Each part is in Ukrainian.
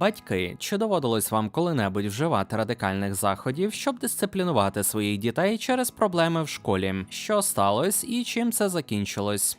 Батьки, чи доводилось вам коли-небудь вживати радикальних заходів, щоб дисциплінувати своїх дітей через проблеми в школі? Що сталося і чим це закінчилось?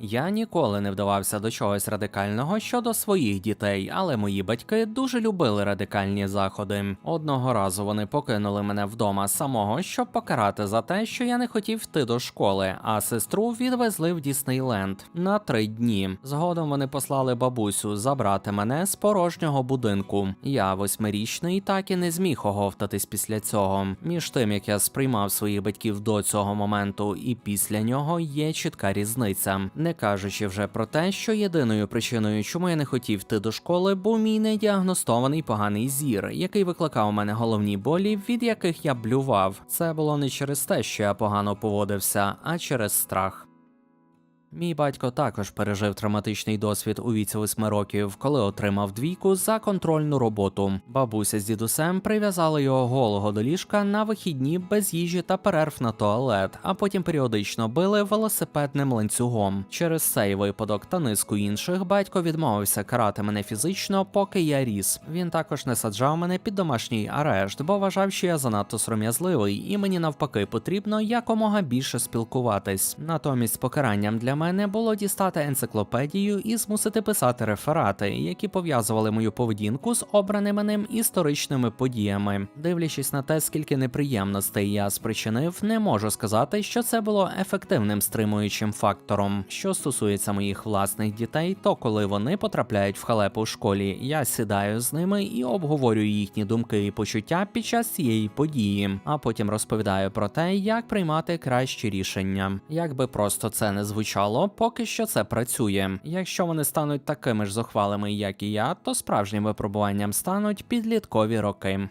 Я ніколи не вдавався до чогось радикального щодо своїх дітей, але мої батьки дуже любили радикальні заходи. Одного разу вони покинули мене вдома самого, щоб покарати за те, що я не хотів йти до школи, а сестру відвезли в Діснейленд на три дні. Згодом вони послали бабусю забрати мене з порожнього будинку. Я восьмирічний так і не зміг оговтатись після цього. Між тим як я сприймав своїх батьків до цього моменту, і після нього є чітка різниця. Не кажучи вже про те, що єдиною причиною, чому я не хотів йти до школи, був мій недіагностований поганий зір, який викликав у мене головні болі, від яких я блював. Це було не через те, що я погано поводився, а через страх. Мій батько також пережив травматичний досвід у віці восьми років, коли отримав двійку за контрольну роботу. Бабуся з дідусем прив'язали його голого до ліжка на вихідні без їжі та перерв на туалет, а потім періодично били велосипедним ланцюгом. Через цей випадок та низку інших батько відмовився карати мене фізично, поки я ріс. Він також не саджав мене під домашній арешт, бо вважав, що я занадто сором'язливий, і мені навпаки потрібно якомога більше спілкуватись. Натомість покаранням для мене було дістати енциклопедію і змусити писати реферати, які пов'язували мою поведінку з обраними ним історичними подіями. Дивлячись на те, скільки неприємностей я спричинив, не можу сказати, що це було ефективним стримуючим фактором. Що стосується моїх власних дітей, то коли вони потрапляють в халепу в школі, я сідаю з ними і обговорюю їхні думки і почуття під час цієї події, а потім розповідаю про те, як приймати кращі рішення. Як би просто це не звучало, поки що це працює. Якщо вони стануть такими ж зухвалими, як і я, то справжнім випробуванням стануть підліткові роки.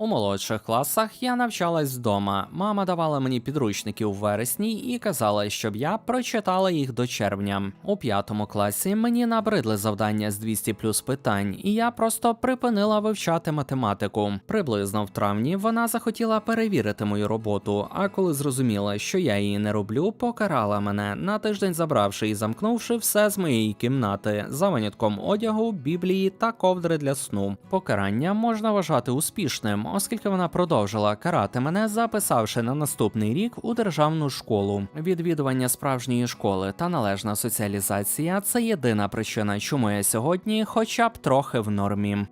У молодших класах я навчалась вдома. Мама давала мені підручники у вересні і казала, щоб я прочитала їх до червня. У п'ятому класі мені набридли завдання з 200 плюс питань, і я просто припинила вивчати математику. Приблизно в травні вона захотіла перевірити мою роботу. А коли зрозуміла, що я її не роблю, покарала мене на тиждень, забравши і замкнувши все з моєї кімнати за винятком одягу, біблії та ковдри для сну. Покарання можна вважати успішним оскільки вона продовжила карати мене, записавши на наступний рік у державну школу. Відвідування справжньої школи та належна соціалізація це єдина причина, чому я сьогодні, хоча б трохи в нормі.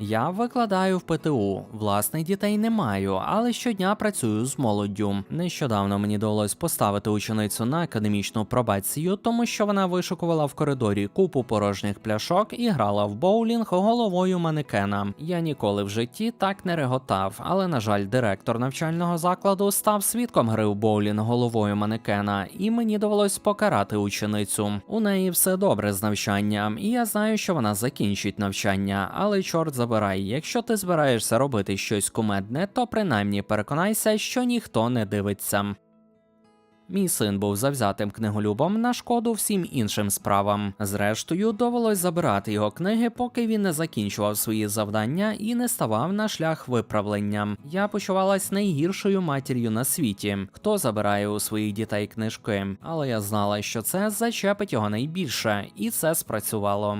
Я викладаю в ПТУ. Власних дітей не маю, але щодня працюю з молоддю. Нещодавно мені довелось поставити ученицю на академічну пробацію, тому що вона вишукувала в коридорі купу порожніх пляшок і грала в боулінг головою манекена. Я ніколи в житті так не реготав, але на жаль, директор навчального закладу став свідком гри в боулінг головою манекена, і мені довелось покарати ученицю. У неї все добре з навчанням, і я знаю, що вона закінчить навчання, але чорт забирай, якщо ти збираєшся робити щось кумедне, то принаймні переконайся, що ніхто не дивиться. Мій син був завзятим книголюбом на шкоду всім іншим справам. Зрештою, довелось забирати його книги, поки він не закінчував свої завдання і не ставав на шлях виправлення. Я почувалась найгіршою матір'ю на світі, хто забирає у своїх дітей книжки, але я знала, що це зачепить його найбільше, і це спрацювало.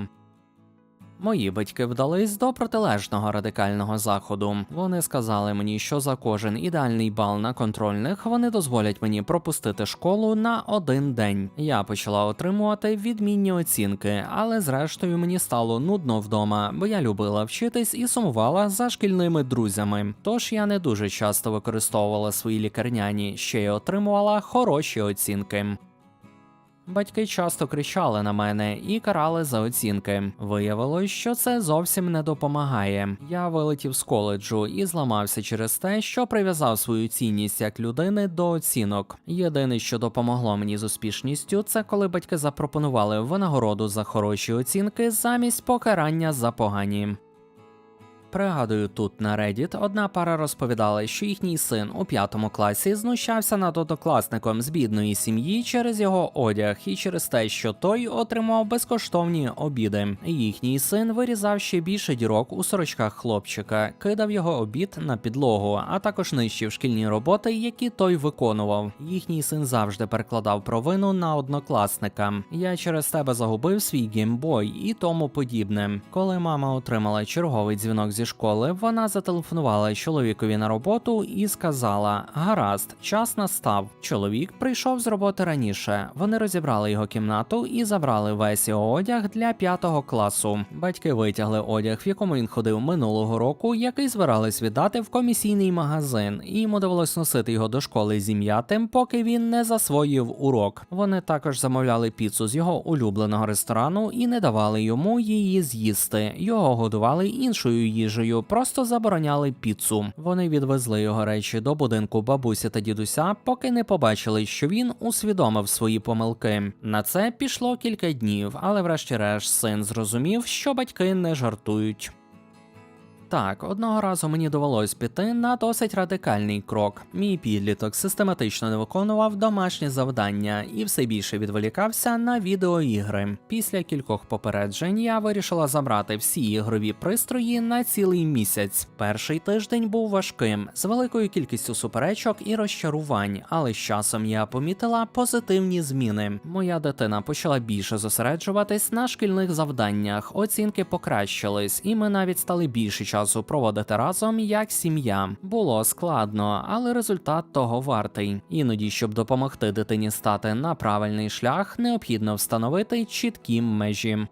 Мої батьки вдались до протилежного радикального заходу. Вони сказали мені, що за кожен ідеальний бал на контрольних вони дозволять мені пропустити школу на один день. Я почала отримувати відмінні оцінки, але зрештою мені стало нудно вдома, бо я любила вчитись і сумувала за шкільними друзями. Тож я не дуже часто використовувала свої лікарняні, ще й отримувала хороші оцінки. Батьки часто кричали на мене і карали за оцінки. Виявилось, що це зовсім не допомагає. Я вилетів з коледжу і зламався через те, що прив'язав свою цінність як людини до оцінок. Єдине, що допомогло мені з успішністю, це коли батьки запропонували винагороду за хороші оцінки замість покарання за погані. Пригадую, тут на Reddit одна пара розповідала, що їхній син у п'ятому класі знущався над однокласником з бідної сім'ї через його одяг і через те, що той отримав безкоштовні обіди. Їхній син вирізав ще більше дірок у сорочках хлопчика, кидав його обід на підлогу, а також нищив шкільні роботи, які той виконував. Їхній син завжди перекладав провину на однокласника. Я через тебе загубив свій геймбой і тому подібне. Коли мама отримала черговий дзвінок зі школи, вона зателефонувала чоловікові на роботу і сказала: Гаразд, час настав. Чоловік прийшов з роботи раніше. Вони розібрали його кімнату і забрали весь його одяг для п'ятого класу. Батьки витягли одяг, в якому він ходив минулого року, який збирались віддати в комісійний магазин, і йому довелось носити його до школи зім'ятим, поки він не засвоїв урок. Вони також замовляли піцу з його улюбленого ресторану і не давали йому її з'їсти. Його годували іншою їжею, просто забороняли піцу. Вони відвезли його речі до будинку бабусі та дідуся, поки не побачили, що він усвідомив свої помилки. На це пішло кілька днів, але врешті-решт син зрозумів, що батьки не жартують. Так, одного разу мені довелось піти на досить радикальний крок. Мій підліток систематично не виконував домашні завдання і все більше відволікався на відеоігри. Після кількох попереджень я вирішила забрати всі ігрові пристрої на цілий місяць. Перший тиждень був важким, з великою кількістю суперечок і розчарувань, але з часом я помітила позитивні зміни. Моя дитина почала більше зосереджуватись на шкільних завданнях, оцінки покращились, і ми навіть стали більше часу проводити разом як сім'я. Було складно, але результат того вартий. Іноді, щоб допомогти дитині стати на правильний шлях, необхідно встановити чіткі межі.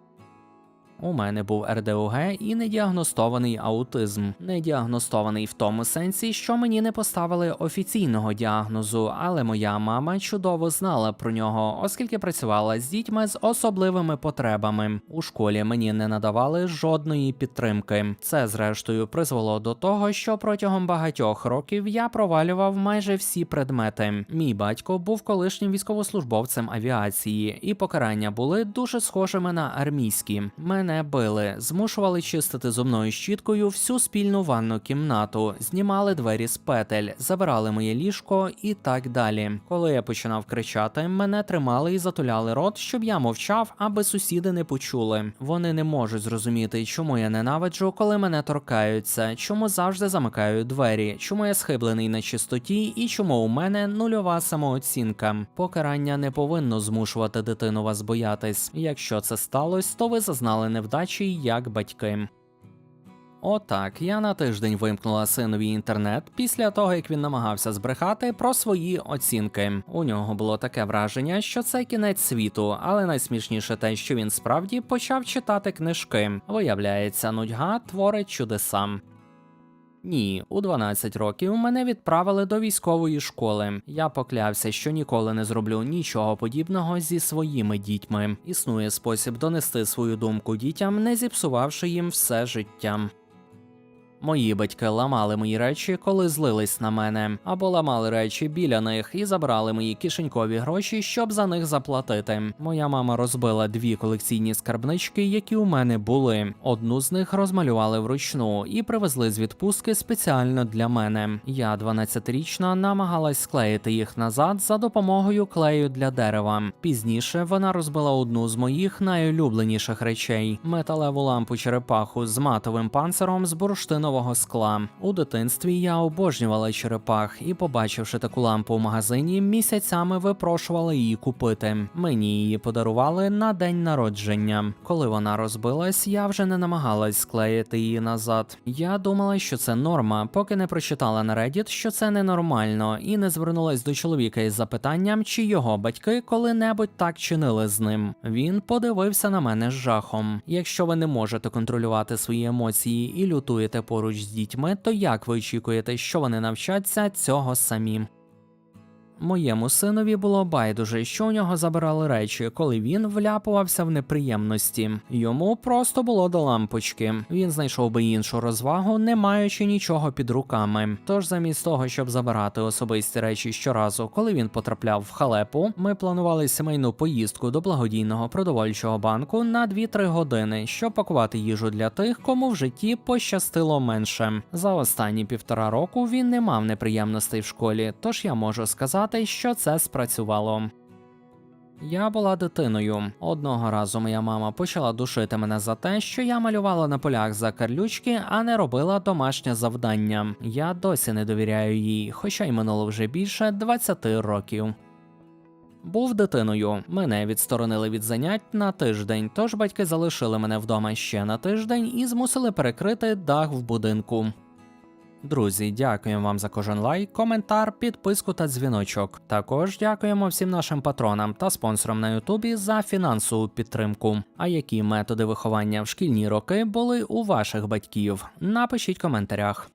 У мене був РДОГ і недіагностований аутизм. Недіагностований в тому сенсі, що мені не поставили офіційного діагнозу, але моя мама чудово знала про нього, оскільки працювала з дітьми з особливими потребами. У школі мені не надавали жодної підтримки. Це, зрештою, призвело до того, що протягом багатьох років я провалював майже всі предмети. Мій батько був колишнім військовослужбовцем авіації, і покарання були дуже схожими на армійські. Мене били, змушували чистити зубною щіткою всю спільну ванну кімнату, знімали двері з петель, забирали моє ліжко і так далі. Коли я починав кричати, мене тримали і затуляли рот, щоб я мовчав, аби сусіди не почули. Вони не можуть зрозуміти, чому я ненавиджу, коли мене торкаються, чому завжди замикаю двері, чому я схиблений на чистоті і чому у мене нульова самооцінка. Покарання не повинно змушувати дитину вас боятись. Якщо це сталося, то ви зазнали невдачі як батьки. Отак, я на тиждень вимкнула синові інтернет після того, як він намагався збрехати про свої оцінки. У нього було таке враження, що це кінець світу, але найсмішніше те, що він справді почав читати книжки. Виявляється, нудьга творить чудеса. Ні, у 12 років мене відправили до військової школи. Я поклявся, що ніколи не зроблю нічого подібного зі своїми дітьми. Існує спосіб донести свою думку дітям, не зіпсувавши їм все життя. Мої батьки ламали мої речі, коли злились на мене, або ламали речі біля них і забрали мої кишенькові гроші, щоб за них заплатити. Моя мама розбила дві колекційні скарбнички, які у мене були. Одну з них розмалювали вручну і привезли з відпустки спеціально для мене. Я, 12-річна, намагалась склеїти їх назад за допомогою клею для дерева. Пізніше вона розбила одну з моїх найулюбленіших речей металеву лампу черепаху з матовим панциром з бурштинового скла. У дитинстві я обожнювала черепах і, побачивши таку лампу в магазині, місяцями випрошувала її купити. Мені її подарували на день народження. Коли вона розбилась, я вже не намагалась склеїти її назад. Я думала, що це норма, поки не прочитала на Reddit, що це ненормально, і не звернулась до чоловіка із запитанням, чи його батьки коли-небудь так чинили з ним. Він подивився на мене з жахом. Якщо ви не можете контролювати свої емоції і лютуєте поруч з дітьми, то як ви очікуєте, що вони навчаться цього самі? Моєму синові було байдуже, що у нього забирали речі, коли він вляпувався в неприємності. Йому просто було до лампочки. Він знайшов би іншу розвагу, не маючи нічого під руками. Тож, замість того, щоб забирати особисті речі щоразу, коли він потрапляв в халепу, ми планували сімейну поїздку до благодійного продовольчого банку на 2-3 години, щоб пакувати їжу для тих, кому в житті пощастило менше. За останні півтора року він не мав неприємностей в школі, тож я можу сказати, що це спрацювало. Я була дитиною. Одного разу моя мама почала душити мене за те, що я малювала на полях за карлючки, а не робила домашнє завдання. Я досі не довіряю їй, хоча й минуло вже більше 20 років. Був дитиною. Мене відсторонили від занять на тиждень, тож батьки залишили мене вдома ще на тиждень і змусили перекрити дах в будинку. Друзі, дякуємо вам за кожен лайк, коментар, підписку та дзвіночок. Також дякуємо всім нашим патронам та спонсорам на Ютубі за фінансову підтримку. А які методи виховання в шкільні роки були у ваших батьків? Напишіть в коментарях.